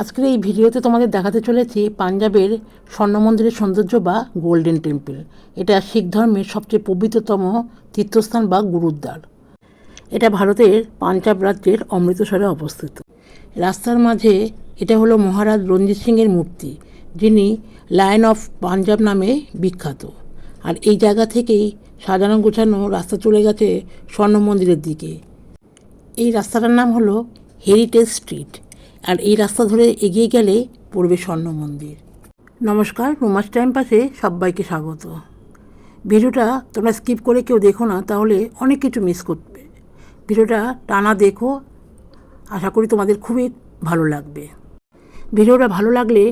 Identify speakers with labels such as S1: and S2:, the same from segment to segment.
S1: আজকের এই ভিডিওতে তোমাদের দেখাতে চলেছি পাঞ্জাবের স্বর্ণ মন্দিরের সৌন্দর্য বা গোল্ডেন টেম্পল। এটা শিখ ধর্মের সবচেয়ে পবিত্রতম তীর্থস্থান বা গুরুদ্বার। এটা ভারতের পাঞ্জাব রাজ্যের অমৃতসরে অবস্থিত। রাস্তার মাঝে এটা হলো মহারাজ রঞ্জিত সিংয়ের মূর্তি, যিনি লায়ন অফ পাঞ্জাব নামে বিখ্যাত। আর এই জায়গা থেকেই সাজানো গোছানো রাস্তা চলে গেছে স্বর্ণ মন্দিরের দিকে। এই রাস্তাটার নাম হলো হেরিটেজ স্ট্রিট। আর এই রাস্তা ধরে এগিয়ে গেলে পড়বে স্বর্ণ মন্দির। নমস্কার, রোমাস টাইম পাসে সবাইকে স্বাগত। ভিডিওটা তোমরা স্কিপ করে কেউ দেখো না, তাহলে অনেক কিছু মিস করবে। ভিডিওটা টানা দেখো, আশা করি তোমাদের খুবই ভালো লাগবে। ভিডিওটা ভালো লাগলে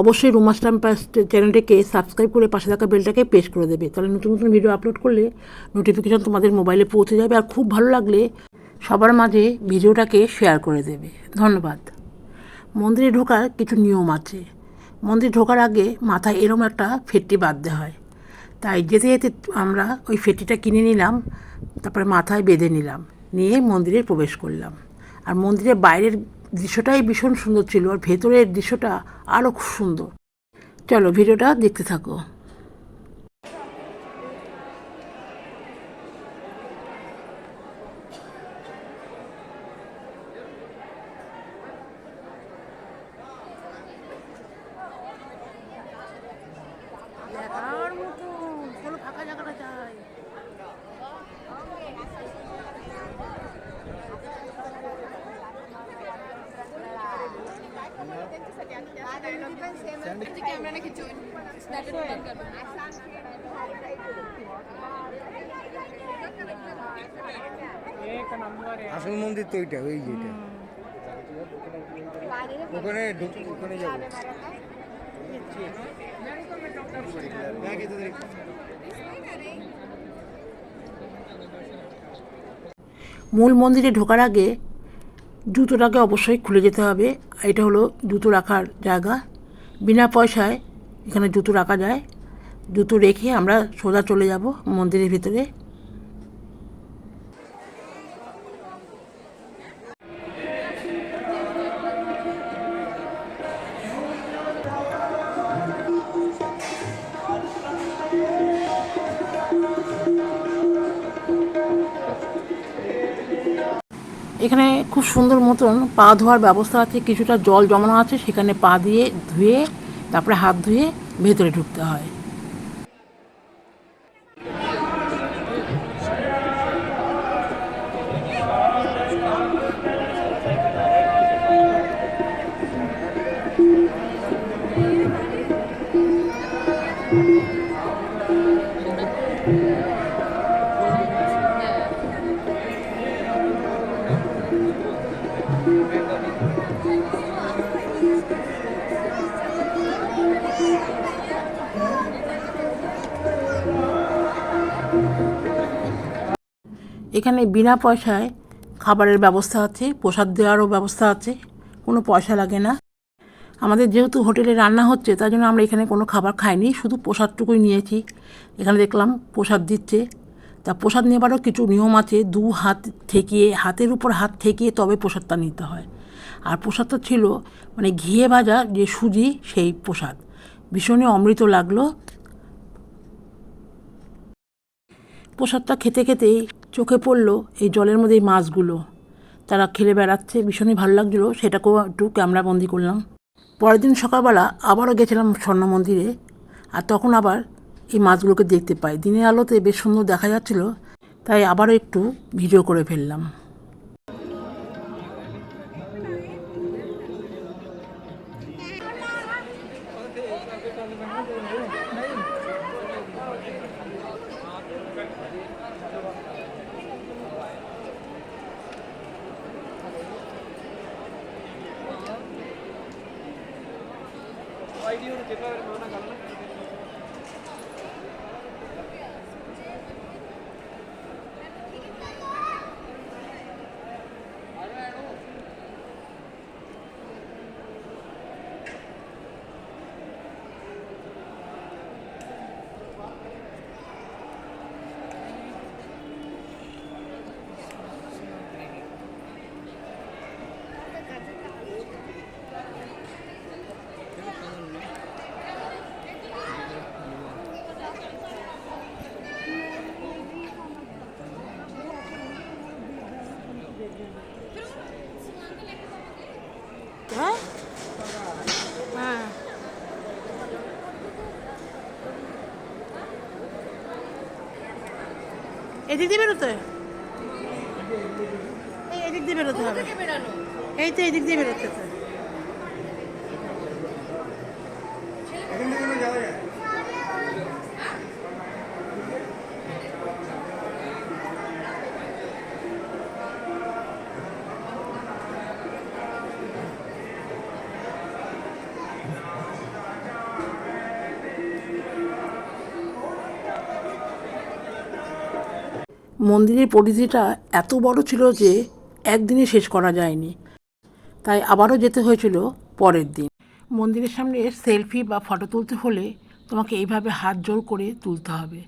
S1: অবশ্যই রোমাস টাইম পাস চ্যানেলটাকে সাবস্ক্রাইব করে পাশে থাকা বেলটাকে প্রেস করে দেবে। তাহলে নতুন নতুন ভিডিও আপলোড করলে নোটিফিকেশান তোমাদের মোবাইলে পৌঁছে যাবে। আর খুব ভালো লাগলে সবার মাঝে ভিডিওটাকে শেয়ার করে দেবে। ধন্যবাদ। মন্দিরে ঢোকার কিছু নিয়ম আছে। মন্দিরে ঢোকার আগে মাথায় এরম একটা ফেটটি বাঁধতে হয়। তাই যেতে যেতে আমরা ওই ফেটটিটা কিনে নিলাম, তারপরে মাথায় বেঁধে নিলাম, নিয়ে মন্দিরে প্রবেশ করলাম। আর মন্দিরের বাইরের দৃশ্যটাই ভীষণ সুন্দর ছিল, আর ভেতরের দৃশ্যটা আরও খুব সুন্দর। চলো, ভিডিওটা দেখতে থাকো।
S2: আসল মন্দির তো ওইটা, ওই যেটা ওখানে ওখানে যাব।
S1: মূল মন্দিরে ঢোকার আগে জুতোটাকে অবশ্যই খুলে যেতে হবে। এটা হলো জুতো রাখার জায়গা। বিনা পয়সায় এখানে জুতো রাখা যায়। জুতো রেখে আমরা সোজা চলে যাব মন্দিরের ভিতরে। এখানে খুব সুন্দর মতন পা ধোয়ার ব্যবস্থা আছে, কিছুটা জল জমানো আছে, সেখানে পা দিয়ে ধুয়ে, তারপরে হাত ধুয়ে ভেতরে ঢুকতে হয়। এখানে বিনা পয়সায় খাবারের ব্যবস্থা আছে, প্রসাদ দেওয়ারও ব্যবস্থা আছে, কোনো পয়সা লাগে না। আমাদের যেহেতু হোটেলে রান্না হচ্ছে, তার জন্য আমরা এখানে কোনো খাবার খাইনি, শুধু প্রসাদটুকুই নিয়েছি। এখানে দেখলাম প্রসাদ দিচ্ছে। তা প্রসাদ নেবারও কিছু নিয়ম আছে, দু হাত ঠেকিয়ে, হাতের উপর হাত ঠেকিয়ে তবে প্রসাদটা নিতে হয়। আর প্রসাদটা ছিল মানে ঘিয়ে ভাজা যে সুজি, সেই প্রসাদ। ভীষণই অমৃত লাগল। প্রসাদটা খেতে খেতেই চোখে পড়ল এই জলের মধ্যে এই মাছগুলো। তারা খেলে বেড়াচ্ছে, ভীষণই ভালো লাগছিল, সেটাকেও একটু ক্যামেরাবন্দি করলাম। পরের দিন সকালবেলা আবারও গেছিলাম স্বর্ণ মন্দিরে, আর তখন আবার এই মাছগুলোকে দেখতে পাই। দিনের আলোতে বেশ সুন্দর দেখা যাচ্ছিল, তাই আবারও একটু ভিডিও করে ফেললাম। ಯಡಿಯೂರು ಜಿಲ್ಲಾಧಿಕಾರಿ হ্যাঁ হ্যাঁ। এদিক দিয়ে বেরোতে? এই এদিক দিয়ে বেরোতে হবে। এই তো এদিক দিয়ে বেরোতে মন্দিরের পরিধিটা এত বড় ছিল যে একদিনে শেষ করা যায়নি। তাই আবারও যেতে হয়েছিল পরের দিন। মন্দিরের সামনে সেলফি বা ফটো তুলতে হলে তোমাকে এইভাবে হাত জোর করে তুলতে হবে।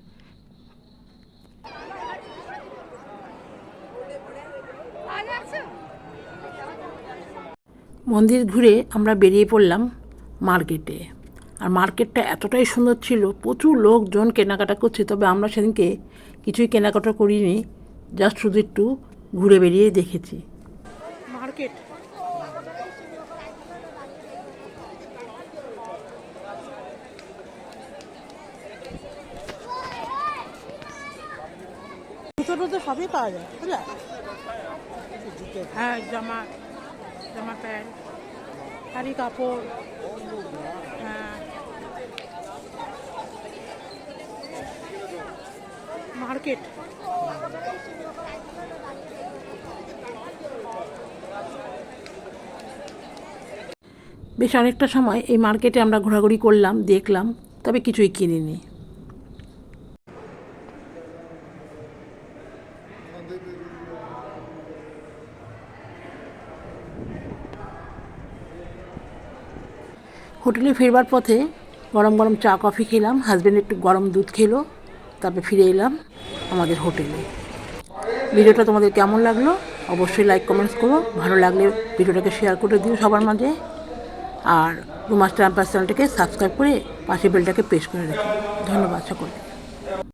S1: মন্দির ঘুরে আমরা বেরিয়ে পড়লাম মার্কেটে। আর মার্কেটটা এতটাই সুন্দর ছিল, প্রচুর লোকজন কেনাকাটা করছে, তবে আমরা সেদিনকে কিছুই কেনাকাটা করিনি জাস্ট শুধু একটু ঘুরে বেরিয়ে দেখেছি। মার্কেট? সবই পাওয়া যায় হ্যাঁ জামা জামা প্যান্ট, শাড়ি, কাপড় হ্যাঁ। মার্কেট। বেশ অনেকটা সময় এই মার্কেটে আমরা ঘোরাঘুরি করলাম, দেখলাম, তবে কিছুই কিনিনি। হোটেলে ফেরবার পথে গরম গরম চা, কফি খেলাম হাজব্যান্ড একটু গরম দুধ খেলো, তারপরে ফিরে এলাম। আমাদের হোটেলে। ভিডিওটা তোমাদের কেমন লাগল? অবশ্যই লাইক কমেন্টস করো। ভালো লাগলে ভিডিওটাকে শেয়ার করে দিও সবার মাঝে। আর রুমাস্টার আম্পাস চ্যানেলটাকে সাবস্ক্রাইব করে পাশে বেলটাকে প্রেস করে রাখো। ধন্যবাদ সকলকে।